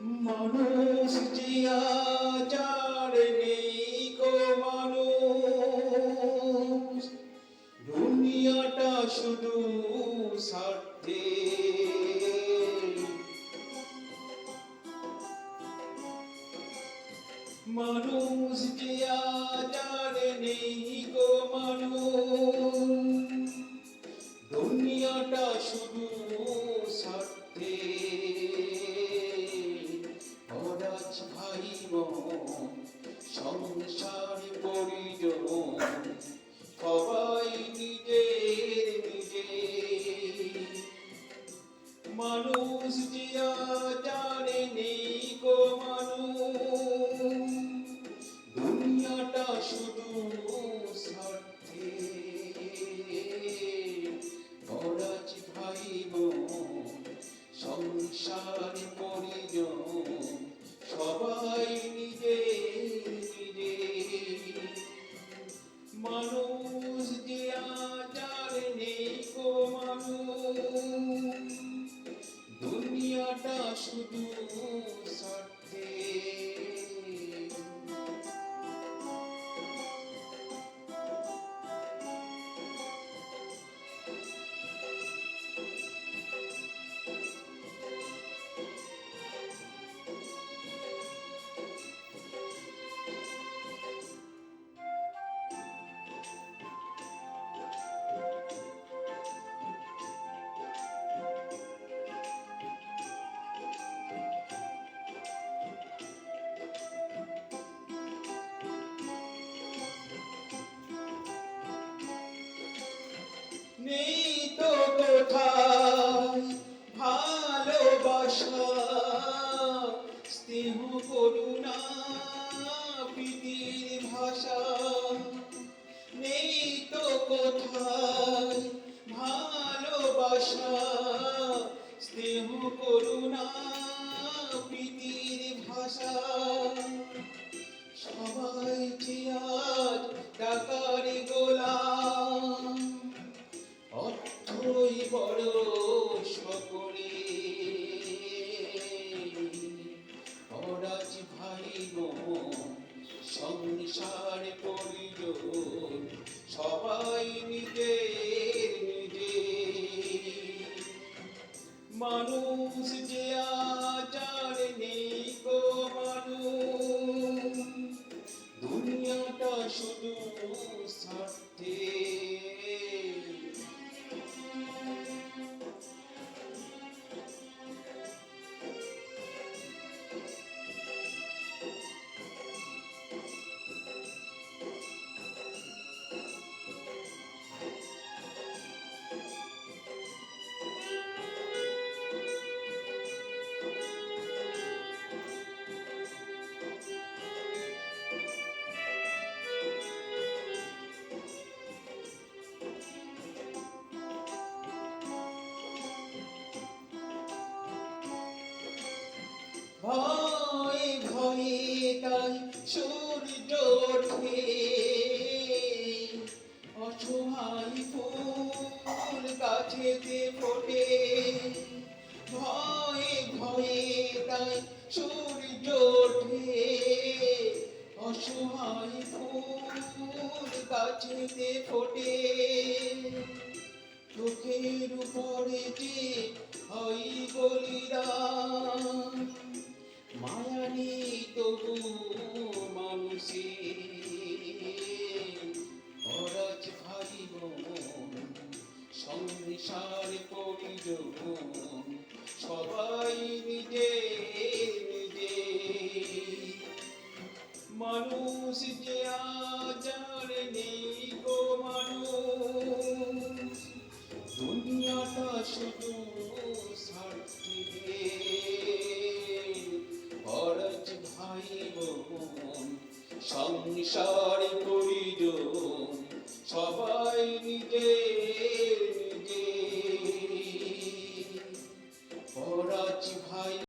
মানুষ জিয়াচার নেই গো মানুষ। দুনিয়াটা শুধু স্বার্থে। মানুষ জিয়াচার নেই গো মানুষ। দুনিয়াটা শুধু স্বার্থে। অরাজ ভাই সংসার পরিজন সবাই নিজের নিজে মানুষ জিয়া জানে দুনিয়াটা শুধু নেই তো কোথায়? ভালোবাসা স্নেহ করুণা ভয় ভয়ে তাই সূর্য ওঠে। অসহায় ফুল গাছেতে ফোটে। ভয়ে ভয়ে তাই সূর্য ওঠে। অসহায় ফুল গাছেতে ফোটে। চোখের উপরে যে হয় বলিদান সংসার পরিজন সবাই নিজে নিজে। মানুষ যে আজার নেই গো মানুষ দুনিয়াটা শুধু